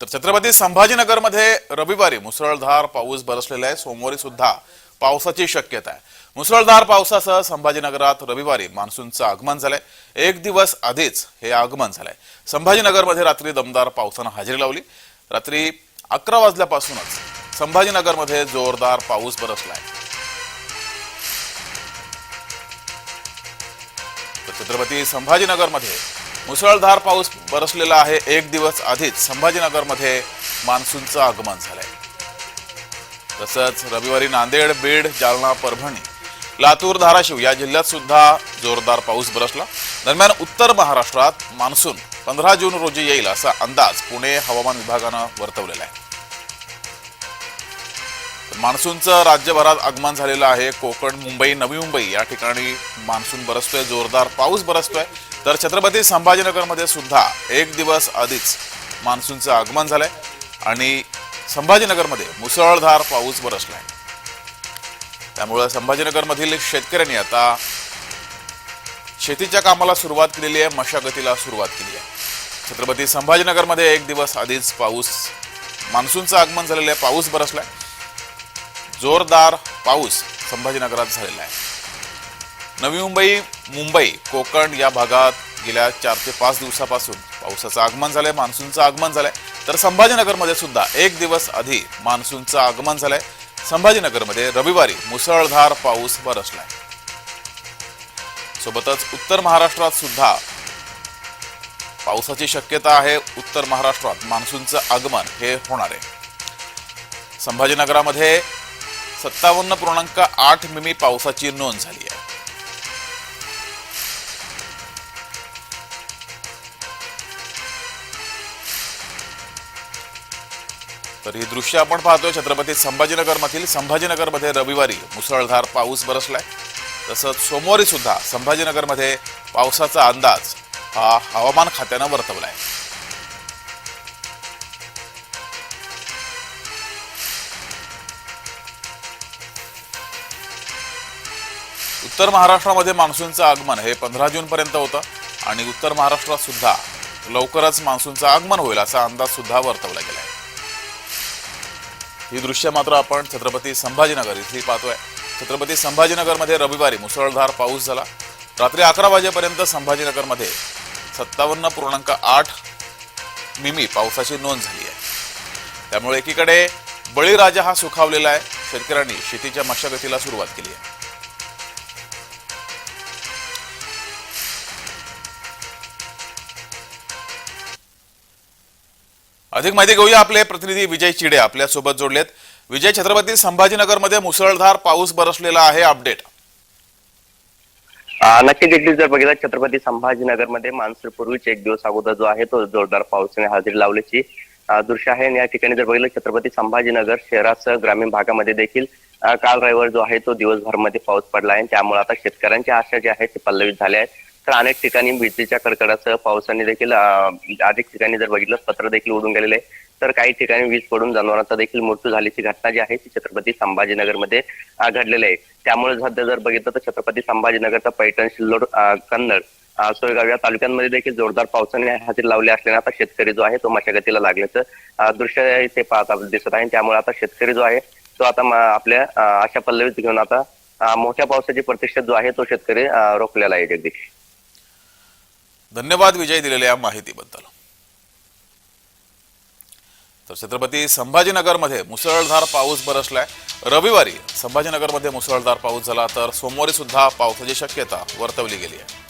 तर छत्रपती संभाजीनगरमध्ये रविवारी मुसळधार पाऊस बरसलेला आहे. सोमवारी सुद्धा पावसाची शक्यता आहे. मुसळधार पावसासह संभाजीनगरात रविवारी मान्सूनचं आगमन झालंय. एक दिवस आधीच हे आगमन झालंय. संभाजीनगरमध्ये रात्री दमदार पावसानं हजेरी लावली. रात्री अकरा वाजल्यापासूनच संभाजीनगरमध्ये जोरदार पाऊस बरसलाय. तर छत्रपती संभाजीनगरमध्ये मुसळधार पाऊस बरसलेला आहे. एक दिवस आधीच संभाजीनगरमध्ये मान्सूनचं आगमन झालंय. तसंच रविवारी नांदेड बीड जालना परभणी लातूर धाराशिव या जिल्ह्यात सुद्धा जोरदार पाऊस बरसला. दरम्यान उत्तर महाराष्ट्रात मान्सून पंधरा जून रोजी येईल असा अंदाज पुणे हवामान विभागानं वर्तवलेला आहे. मान्सूनचं राज्यभरात आगमन झालेलं आहे. कोकण मुंबई नवी मुंबई या ठिकाणी मान्सून बरसतोय जोरदार पाऊस बरसतोय. तर छत्रपती संभाजीनगरमध्ये सुद्धा एक दिवस आधीच मान्सूनचं आगमन झालंय आणि संभाजीनगरमध्ये मुसळधार पाऊस बरसलाय. त्यामुळे संभाजीनगरमधील शेतकऱ्यांनी आता शेतीच्या कामाला सुरुवात केलेली आहे मशागतीला सुरुवात केली आहे. छत्रपती संभाजीनगरमध्ये एक दिवस आधीच पाऊस मान्सूनचं आगमन झालेलं आहे पाऊस बरसलाय. जोरदार पाऊस संभाजीनगरात झालेला आहे. नवी मुंबई मुंबई कोकण या भागात गेल्या चार ते पाच दिवसापासून पावसाचं आगमन झालंय मान्सूनचं आगमन झालंय. तर संभाजीनगरमध्ये सुद्धा एक दिवस आधी मान्सूनचं आगमन झालंय. संभाजीनगरमध्ये रविवारी मुसळधार पाऊस बरसलाय. सोबतच उत्तर महाराष्ट्रात सुद्धा पावसाची शक्यता आहे. उत्तर महाराष्ट्रात मान्सूनचं आगमन हे होणार आहे. संभाजीनगरामध्ये सत्तावन्न पूर्णांक आठ मिमी पावसाची नोंद झाली आहे. तर ही दृश्य आपण पाहतोय छत्रपती संभाजीनगरमधील संभाजीनगरमध्ये रविवारी मुसळधार पाऊस बरसलाय. तसंच सोमवारी सुद्धा संभाजीनगरमध्ये पावसाचा अंदाज हा हवामान खात्यानं वर्तवलाय. उत्तर महाराष्ट्रामध्ये मान्सूनचं आगमन हे पंधरा जूनपर्यंत होतं आणि उत्तर महाराष्ट्रात सुद्धा लवकरच मान्सूनचं आगमन होईल असा अंदाज सुद्धा वर्तवला आहे. ही दृश्य मात्र आपण छत्रपती संभाजीनगर इथली पाहतोय. छत्रपती संभाजीनगरमध्ये रविवारी मुसळधार पाऊस झाला. रात्री अकरा वाजेपर्यंत संभाजीनगरमध्ये सत्तावन्न पूर्णांक आठ मिमी पावसाची नोंद झाली आहे. त्यामुळे एकीकडे बळीराजा हा सुखावलेला आहे. शेतकऱ्यांनी शेतीच्या मशागतीला सुरुवात केली आहे. अधिक माहिती घेऊया आपले प्रतिनिधी विजय चिडे आपल्यासोबत जोडलेत. विजय छत्रपती संभाजीनगरमध्ये मुसळधार पाऊस बरसलेला आहे अपडेट. नक्कीच एक जर बघितलं छत्रपती संभाजीनगरमध्ये मान्सून पूर्वीच एक दिवस अगोदर जो आहे तो जोरदार पावसाने हजेरी लावल्याची दृश्य आहे. आणि या ठिकाणी जर बघितलं छत्रपती संभाजीनगर शहरासह ग्रामीण भागामध्ये देखील काल रविवार जो आहे तो दिवसभरमध्ये पाऊस पडला आहे. त्यामुळे आता शेतकऱ्यांच्या आशा ज्या आहेत ते पल्लवित झाल्या आहेत तर अनेक ठिकाणी विजेच्या कडकडासह पावसाने देखील अनेक ठिकाणी जर बघितलं पत्र देखील उडून गेलेले आहे तर काही ठिकाणी वीज पडून जनावरांचा देखील मृत्यू झाल्याची घटना जी आहे ती छत्रपती संभाजीनगरमध्ये मध्ये घडलेली आहे. त्यामुळे सध्या जर बघितलं तर छत्रपती संभाजीनगरचा पैठण सिल्लोड कन्नड सोयगाव या तालुक्यांमध्ये देखील जोरदार पावसाने हजेरी लावली असल्याने आता शेतकरी जो आहे तो मशागतीला लागल्याचं दृश्य इथे पाहता दिसत आहे. त्यामुळे आता शेतकरी जो आहे तो आता आपल्या अशा पल्लवीत घेऊन आता मोठ्या पावसाची प्रतीक्षा जो आहे तो शेतकरी रोखलेला आहे जगदीश. धन्यवाद विजय दिलेल्या या माहितीबद्दल. तर छत्रपती संभाजीनगरमध्ये मुसळधार पाऊस बरसलाय. रविवारी संभाजीनगरमध्ये मुसळधार पाऊस झाला तर सोमवारी सुद्धा पावसाची शक्यता वर्तवली गेली आहे.